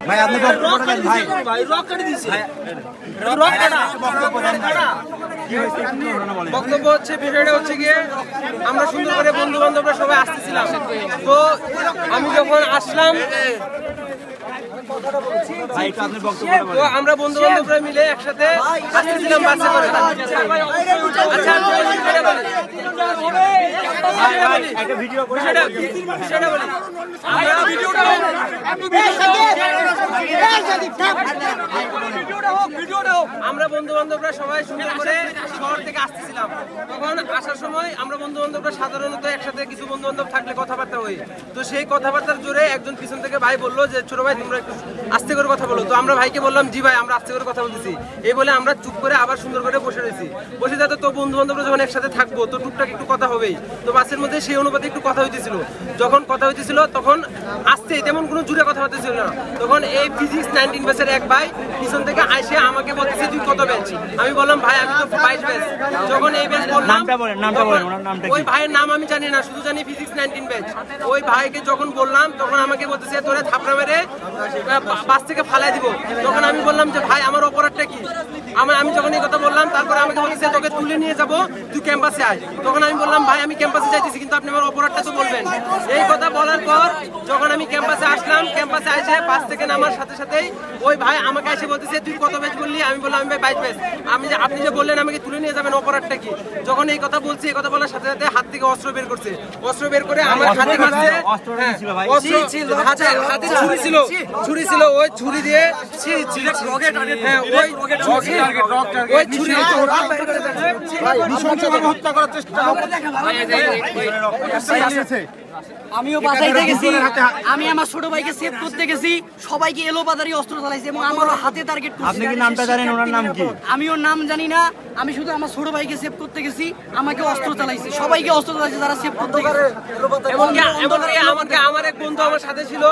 ভাই আপনি বক্তব্যটা দেন ভাই। বক্তব্য বক্তব্য হচ্ছে বিষয়টা হচ্ছে গিয়ে আমরা সুন্দর বন্ধু বান্ধবরা সবাই আসতেছিলাম। তো আমি যখন আসলাম তো আমরা বন্ধু বান্ধবরা মিলে একসাথে আসতেছিলাম বাসে করে। আচ্ছা বিষয়টা বলি। ভাই ভাই একটা ভিডিও করে বিষয়টা বিষয়টা বলি আমরা ভিডিওটা আমরা বন্ধু বান্ধবরা সবাই সুন্দর করে শহর থেকে আসতেছিলাম। তখন আসার সময় আমরা বন্ধু বান্ধবরা সাধারণত একসাথে কিছু বন্ধু বান্ধব থাকলে কথাবার্তা হই তো সেই কথাবার্তার জোরে একজন পিছন থেকে ভাই বলল যে, ছোট ভাই, তোমরা একটু আস্তে করে কথা বলো। তো আমরা ভাইকে বললাম, জি ভাই, আমরা আস্তে করে কথা বলতেছি। এই বলে আমরা চুপ করে আবার সুন্দর করে বসে রয়েছি। বসে যাতে তো বন্ধু বান্ধবরা যখন একসাথে থাকব, তো টুকটাক একটু কথা হবেই। তো বাসের মধ্যে সেই অনুপাতে একটু কথা হইতেছিল। যখন কথা হইতেছিল, তখন আসতে তেমন কোনো জুড়ে কথা হতেছিল না। তখন এই ফিজিক্স নাইনটিন বাসের এক ভাই পিছন থেকে আইসে আমাকে বলতেছে তুই কত আমি বললাম ভাই আমি তো বাইশ ব্যাচ যখন এই ব্যাচ বললাম নামটা বলেন, নামটা তখন বলেন, ওনার নামটা কি? ওই ভাইয়ের নাম আমি জানি না শুধু জানি ফিজিক্স নাইনটিন ব্যাচ ওই ভাইকে যখন বললাম তখন আমাকে বলতেছে তোরে থাপড়া মেরে বাস থেকে ফালাই দিব। তখন আমি বললাম যে ভাই আমার অপরাধটা কি? আমার আমি যখন এই কথা বললাম তারপরে আমাকে বলতেছে তোকে তুলে নিয়ে যাব তুই ক্যাম্পাসে আয়। তখন আমি বললাম ভাই আমি ক্যাম্পাসে যাইতেছি কিন্তু আপনি আমার অপরাধটা তো বলবেন। এই কথা বলার পর যখন আমি ক্যাম্পাসে আসলাম ক্যাম্পাসে এসে বাস থেকে নামার সাথে সাথেই ওই ভাই আমাকে এসে বলতেছে তুই কত ব্যাচ বললি আমি বললাম আমি ভাই বাইশ ব্যাচ আমি যে আপনি যে বললেন আমাকে তুলে নিয়ে যাবেন অপরাধটা কি যখন এই কথা বলছি এই কথা বলার সাথে সাথে হাত থেকে অস্ত্র বের করছে অস্ত্র বের করে আমার হাতে মারছে? ছিল হাতে হাতে ছুরি ছিল ছুরি ছিল ওই ছুরি দিয়ে হ্যাঁ ওই ওই ছুরি আমিও বাঁচাইতে গেছি। আমি আমার ছোট ভাইকে সেভ করতে গেছি। সবাইকে এলো বাজারি অস্ত্র চালাইছে এবং আমারও হাতে টার্গেট আপনি কি নামটা জানেন ওনার নাম কি? আমি ওর নাম জানি না। আমি শুধু আমার ছোট ভাইকে সেভ করতে গেছি আমাকে অস্ত্র চালাইছে সবাইকে অস্ত্র চালাইছে যারা সেভ করতে গেছে। এমনকি এমনকি আমাকে আমার এক বন্ধু আমার সাথে ছিল।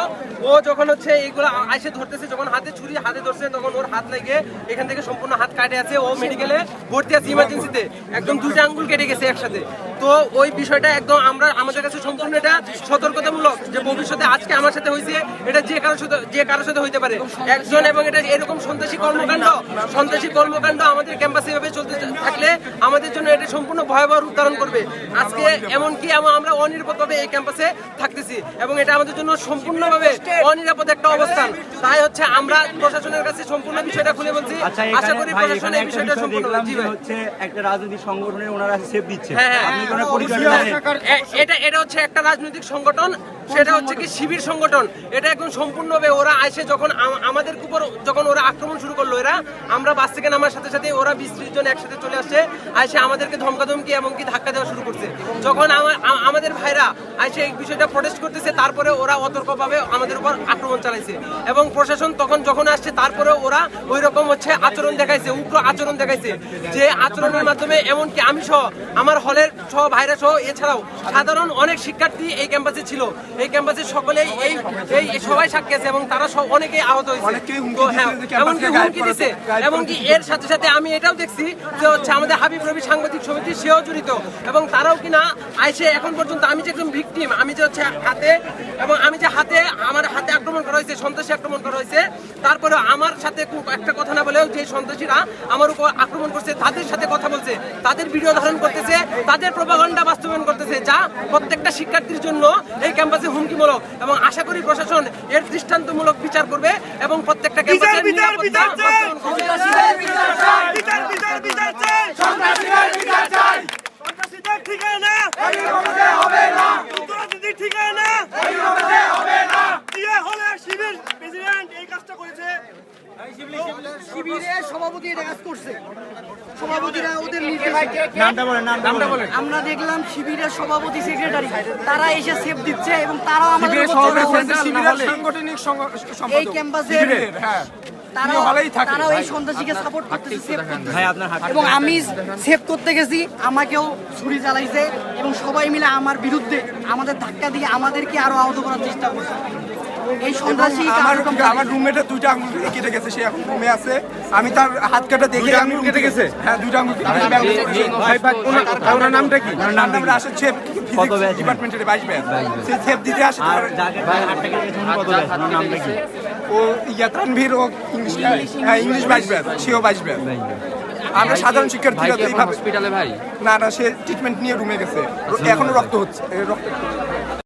ও যখন হচ্ছে এইগুলো আইসে ধরতেছে যখন হাতে ছুরি হাতে ধরছে তখন ওর হাত লেগে এখান থেকে সম্পূর্ণ হাত কাটে আছে। ও মেডিকেলে ভর্তি আছে ইমার্জেন্সিতে একদম দুটো আঙ্গুল কেটে গেছে একসাথে। তো ওই বিষয়টা একদম আমরা আমাদের কাছে সম্পূর্ণ এটা সতর্কতামূলক যে ভবিষ্যতে আজকে আমার সাথে হয়েছে এটা যে কারোর সাথে যে কারোর সাথে হইতে পারে। একজন এবং এটা এরকম সন্ত্রাসী কর্মকাণ্ড সন্ত্রাসী কর্মকাণ্ড আমাদের ক্যাম্পাসে এভাবে চলতে থাকলে আমাদের জন্য এটা সম্পূর্ণ ভয়াবহ রূপ ধারণ করবে। আজকে এমনকি আম- আমরা অনিরাপদভাবে এই ক্যাম্পাসে থাকতেছি এবং এটা আমাদের জন্য সম্পূর্ণভাবে অনিরাপদ একটা অবস্থান। তাই হচ্ছে আমরা প্রশাসনের কাছে সম্পূর্ণ বিষয়টা খুলে বলছি। আচ্ছা আশা করি প্রশাসন এই বিষয়টা সম্পূর্ণ হচ্ছে একটা রাজনৈতিক সংগঠনের ওনারা সেফ দিচ্ছে। হ্যাঁ, হ্যাঁ। এ- এটা এটা হচ্ছে একটা রাজনৈতিক সংগঠন, সেটা হচ্ছে কি শিবির সংগঠন। এটা একদম সম্পূর্ণভাবে ওরা আসে যখন আমাদের উপর যখন ওরা এরা আমরা বাস থেকে নামার সাথে সাথে ওরা বিশ ত্রিশ জন একসাথে চলে আসছে আসে আমাদেরকে ধমকাধমকি এবং কি ধাক্কা দেওয়া শুরু করছে। যখন আমাদের ভাইরা আসে এই বিষয়টা প্রটেস্ট করতেছে তারপরে ওরা অতর্কভাবে আমাদের উপর আক্রমণ চালাইছে। এবং প্রশাসন তখন যখন আসছে তারপরে ওরা ওই রকম হচ্ছে আচরণ দেখাইছে উগ্র আচরণ দেখাইছে। যে আচরণের মাধ্যমে এমনকি আমি সহ আমার হলের সহ ভাইরা সহ এছাড়াও সাধারণ অনেক শিক্ষার্থী এই ক্যাম্পাসে ছিল। এই ক্যাম্পাসে সকলেই এই সবাই সাক্ষী আছে এবং তারা সব অনেকেই আহত হয়েছে। হ্যাঁ এমনকি হুমকি এবং এমনকি এর সাথে সাথে আমি এটাও দেখছি যে হচ্ছে আমাদের হাবিব রবি সাংবাদিক সমিতি, সেও জড়িত। এবং তারাও কিনা আইসে এখন পর্যন্ত আমি যে একজন ভিকটিম, আমি যে হচ্ছে হাতে, এবং আমি যে হাতে, আমার হাতে আক্রমণ করা হয়েছে, সন্ত্রাসী আক্রমণ করা হয়েছে তারপরে আমার সাথে একটা বলেও যে সন্ত্রাসীরা আমার উপর আক্রমণ করছে তাদের সাথে কথা বলছে তাদের ভিডিও ধারণ করতেছে তাদের প্রভাগণ্ডা বাস্তবায়ন করতেছে যা প্রত্যেকটা শিক্ষার্থীর জন্য এই ক্যাম্পাসে হুমকিমূলক। এবং আশা করি প্রশাসন এর দৃষ্টান্তমূলক বিচার করবে এবং প্রত্যেকটা নিরাপত্তা। শিবিরের সভাপতি এটা কাজ করছে। সভাপতিরা ওদের আমরা দেখলাম শিবিরের সভাপতি সেক্রেটারি তারা এসে সেফ দিচ্ছে এবং তারাও আমাদের সাংগঠনিক এই ক্যাম্পাসে শিবিরের, হ্যাঁ। তারা হলেই থাকে তারাও এই সন্ত্রাসীকে সাপোর্ট করতেছে সেভ করতেছে। ভাই আপনার হাত এবং আমি সেভ করতে গেছি আমাকেও ছুরি চালাইছে এবং সবাই মিলে আমার বিরুদ্ধে আমাদের ধাক্কা দিয়ে আমাদেরকে আরও আহত করার চেষ্টা করছে। এই সন্ত্রাসী আমার আমার রুমমেটের দুইটা আঙুল কেটে গেছে সে এখন রুমে আছে। আমি তার হাত কাটা দেখে আমি আঙুল কেটে গেছে? হ্যাঁ দুইটা আঙুল ভাই ভাই ওনার ওনার নামটা কি? ওনার নাম শেফ কত ব্যাচ? ডিপার্টমেন্টের বাইশ ব্যাচ সে শেফ দিতে আসে আর নামটা ও ইয়া তানভীর ও ইংলিশ হ্যাঁ ইংলিশ বাইশ ব্যাচ সেও বাইশ ব্যাচ আমরা সাধারণ শিক্ষার্থীরা তো এইভাবে হসপিটালে ভাই? না না সে ট্রিটমেন্ট নিয়ে রুমে গেছে। এখনও রক্ত হচ্ছে। রক্ত